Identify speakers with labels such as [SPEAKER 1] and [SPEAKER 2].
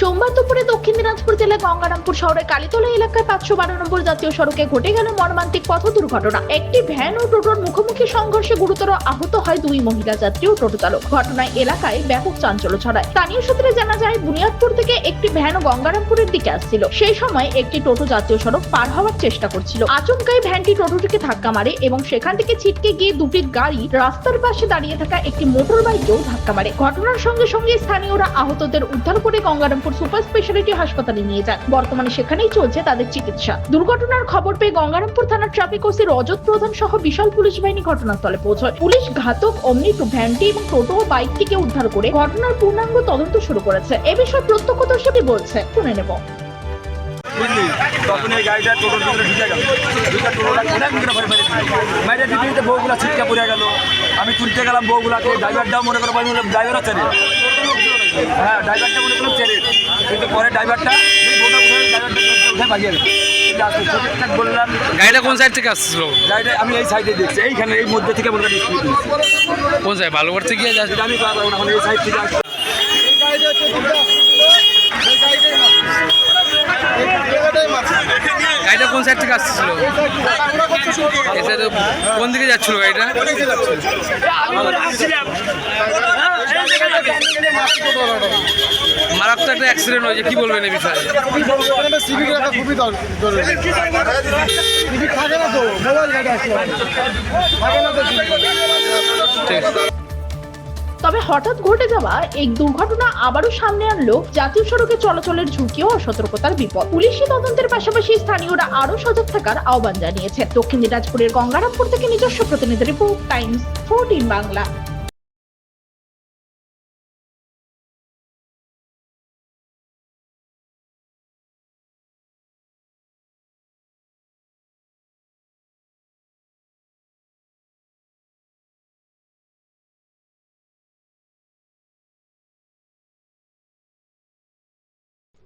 [SPEAKER 1] সোমবার দুপুরে দক্ষিণ দিনাজপুর জেলার গঙ্গারামপুর শহরের কালীতলা এলাকায় পাঁচশো বারো নম্বর জাতীয় সড়কে ঘটে গেল মর্মান্তিক পথ দুর্ঘটনা। একটি ভ্যান ও টোটোর মুখোমুখি সংঘর্ষে গুরুতর আহত হয় দুই মহিলা যাত্রী ও টোটো চালক। ঘটনায় এলাকায় ব্যাপক চাঞ্চল্য ছড়ায়। স্থানীয় সূত্রে জানা যায়, বুনিয়াদপুর থেকে একটি ভ্যান গঙ্গারামপুরের দিকে আসছিল। সেই সময় একটি টোটো জাতীয় সড়ক পার হওয়ার চেষ্টা করছিল। আচমকাই ভ্যানটি টোটোটিকে ধাক্কা মারে এবং সেখান থেকে ছিটকে গিয়ে দুটি গাড়ি রাস্তার পাশে দাঁড়িয়ে থাকা একটি মোটর বাইকেও ধাক্কা মারে। ঘটনার সঙ্গে সঙ্গে স্থানীয়রা আহতদের উদ্ধার করে গঙ্গারামপুর সুপার স্পেশালিটি হাসপাতালে নিয়ে যান। বর্তমানে সেখানেই চলছে তাদের চিকিৎসা। দুর্ঘটনার খবর পেয়ে গঙ্গারামপুর থানার ট্রাফিক ওসি রজত প্রধান সহ বিশাল পুলিশ বাহিনী ঘটনাস্থলে পৌঁছয়। পুলিশ ঘাতক অমনি ভ্যানটি এবং টোটো ও বাইকটিকে উদ্ধার করে ঘটনার পূর্ণাঙ্গ তদন্ত শুরু করেছে। এ বিষয়ে প্রত্যক্ষদর্শী বলছে, শুনে নেব।
[SPEAKER 2] বউগুলা ছিটকে পড়ে গেল। আমি তুলতে গেলাম বউগুলাকে ড্রাইভারটাও মনে করো ড্রাইভারও চেনে হ্যাঁ ড্রাইভারটা মনে করলাম কিন্তু পরে ড্রাইভারটা উঠে বললাম
[SPEAKER 3] গাড়িটা কোন সাইড থেকে আসছিল?
[SPEAKER 2] গাড়িটা আমি এই সাইডে দেখছি। এইখানে এই মধ্যে থেকে মনে
[SPEAKER 3] কোন সাইড বালুঘাট থেকে গিয়ে যাচ্ছে
[SPEAKER 2] আমি এখন এই সাইড থেকে আসছি
[SPEAKER 3] গাড়িটা কোন সাইড থেকে আসছিল? এই side কোন দিকে যাচ্ছিল গাড়িটা? মারাত্মক একটা অ্যাক্সিডেন্ট হয়েছে, কি বলবেন এই বিষয়ে?
[SPEAKER 4] সিভিক রাখা খুবই দর- জরুরি সিভিক থাকে না তো মোবাইল গাড়ি আসলে থাকে না তো
[SPEAKER 3] ঠিক আছে।
[SPEAKER 1] তবে হঠাৎ ঘটে যাওয়া এই দুর্ঘটনা আবারও সামনে আনলো জাতীয় সড়কে চলাচলের ঝুঁকি ও সতর্কতার বিপদ। পুলিশি তদন্তের পাশাপাশি স্থানীয়রা আরও সজাগ থাকার আহ্বান জানিয়েছে। দক্ষিণ দিনাজপুরের গঙ্গারামপুর থেকে নিজস্ব প্রতিনিধি রিপোর্ট, টাইমস, ফোরটিন বাংলা।